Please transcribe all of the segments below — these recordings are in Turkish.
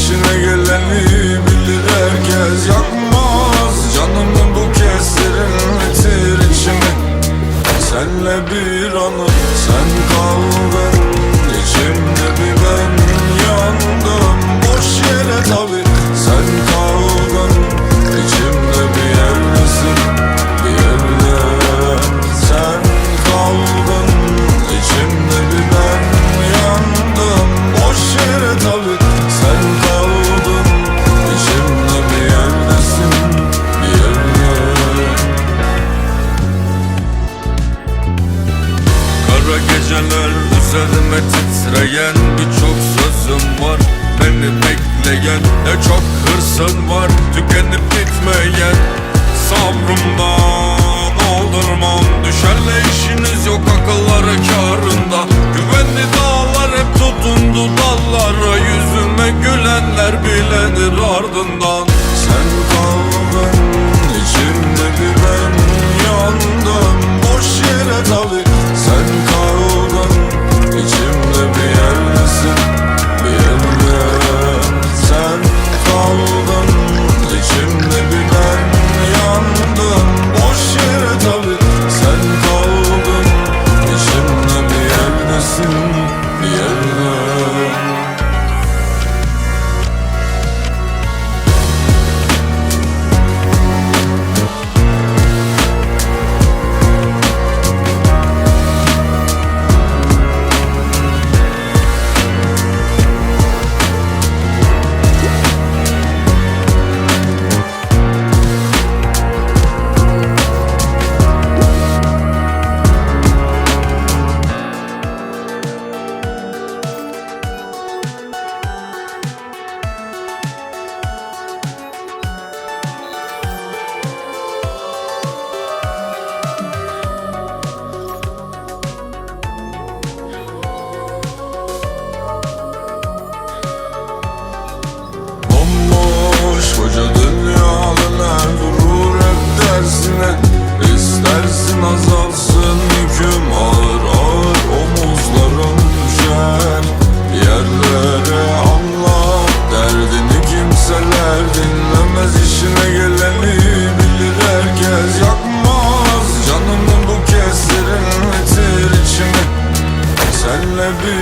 peşine gel Sayısın var tükenip bitmeyen Sabrımdan aldırmam. Düşerle işiniz yok akılları karında. Güvenli dağlar hep tutundu dallara. Yüzüme gülenler bilenir ardından. Sen kal ben içimde bir ben yandım. Boş yere tabi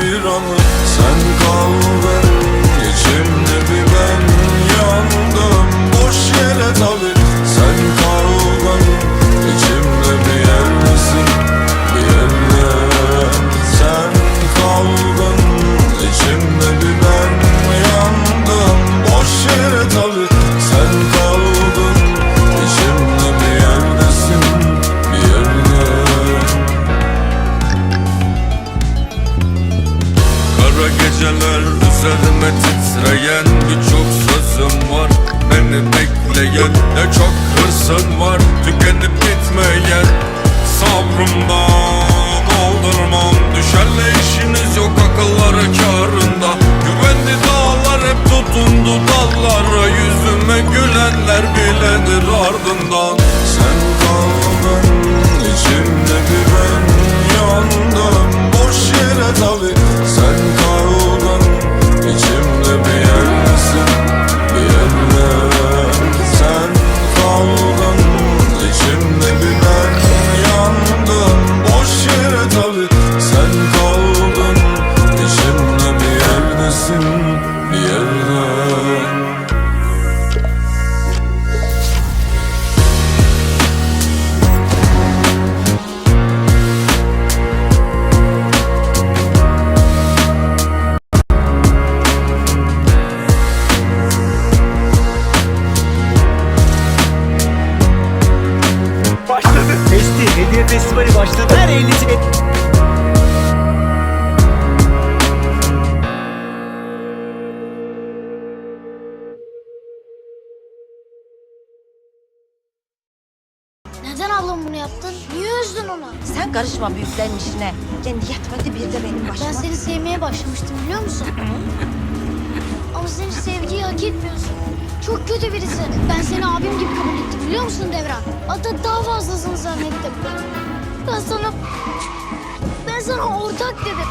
ayıran Sen kaldın içimde bir ben yandım. Boş yere tabi ona. Sen karışma büyüklerin işine. Kendi yetmedi bir de benim başıma. Ben seni sevmeye başlamıştım biliyor musun? Ama senin sevgiyi hak etmiyorsun. Çok kötü birisin. Ben seni abim gibi kabul ettim biliyor musun Devran? Hatta daha fazlasını zannettim. Ben sana... Ben sana ortak dedim.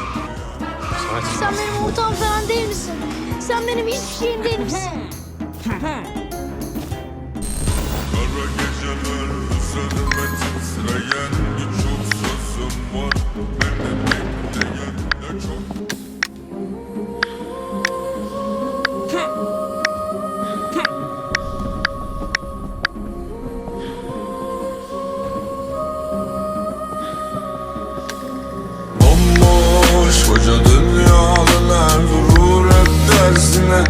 Sakin. Sen benim ortağım falan değil misin? Sen benim hiçbir şeyim değil misin? Kara geceler, Sırayan birçok sözüm dersine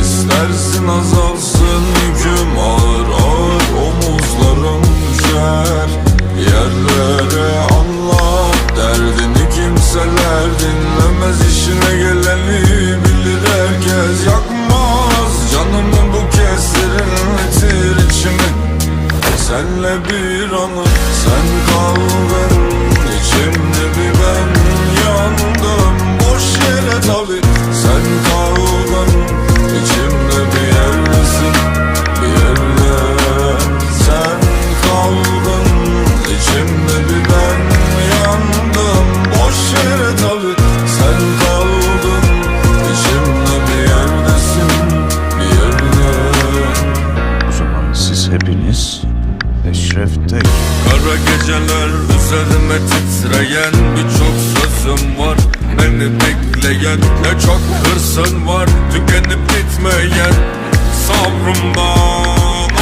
İstersin azal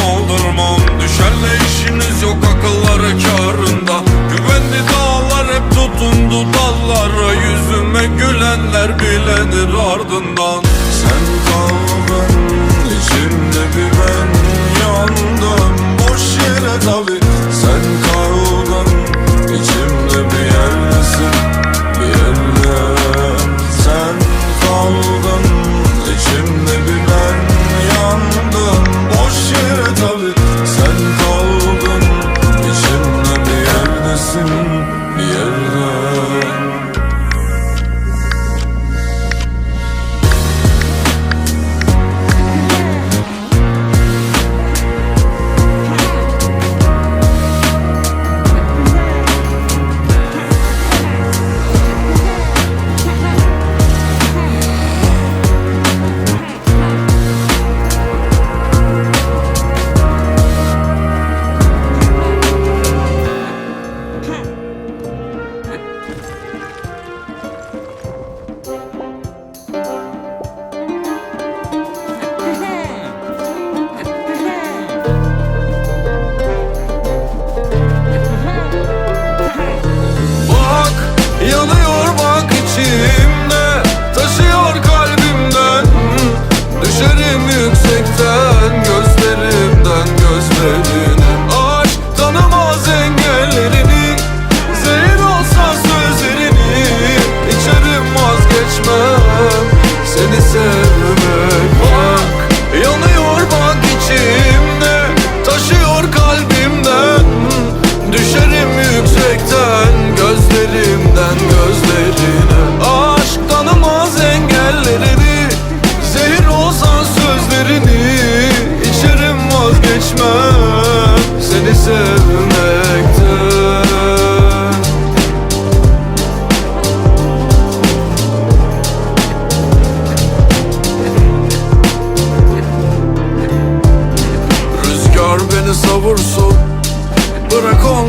Aldırmam Düşenle işiniz yok akılları karında Güvenli dağlar hep tutundu dallara. Yüzüme gülenler bilenir ardından. Sen kaldın içimde bir ben yandım. Boş yere tabi sen kaldın içimde bir yerdesin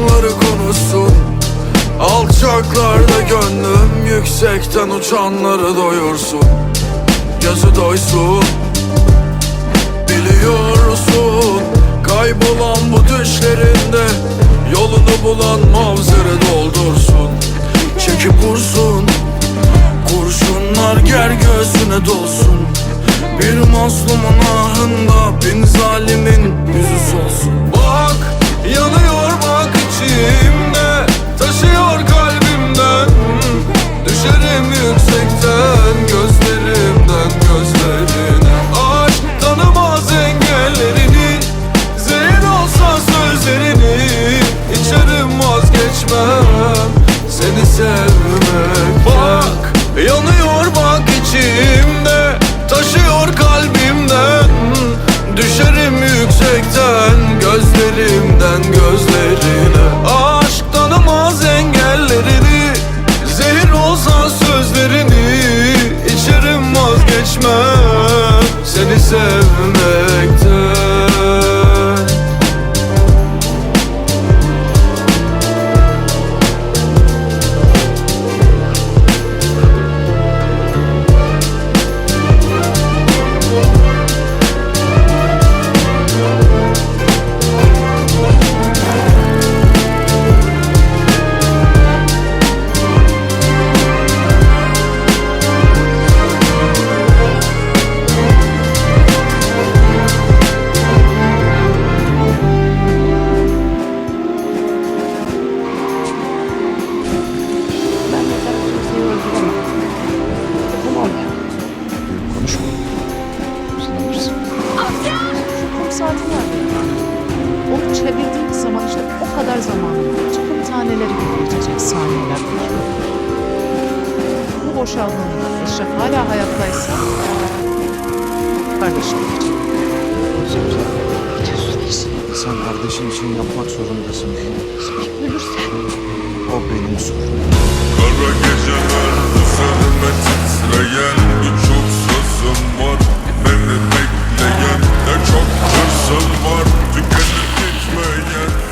yalanları konuşsun Alçaklarda gönlüm yüksekten uçanları doyursun. Gözü doysun. Biliyorsun kaybolan bu düşlerinde Yolunu bulan mavzere doldursun. Çekip vursun Kurşunlar ger göğsüne dolsun. Bir mazlumun ahında bin zalimin yüzü solsun. Bak yanıyor bak içim deserve Amca! Kum saati var. O çevirdiğimiz zaman işte o kadar zamanım var. Taneleri gibi geçecek saniyeler. Bu boşaldığında Eşref hala hayattaysa kardeşim olacak. Sen kardeşin için yapmak zorundasın. Ölürsen. O benim sorunum. Kara geceler üzerime titreyen birçok sözüm var. Beni bekle bekleyen Ne çok hırsım var. Tükenip gitmeyen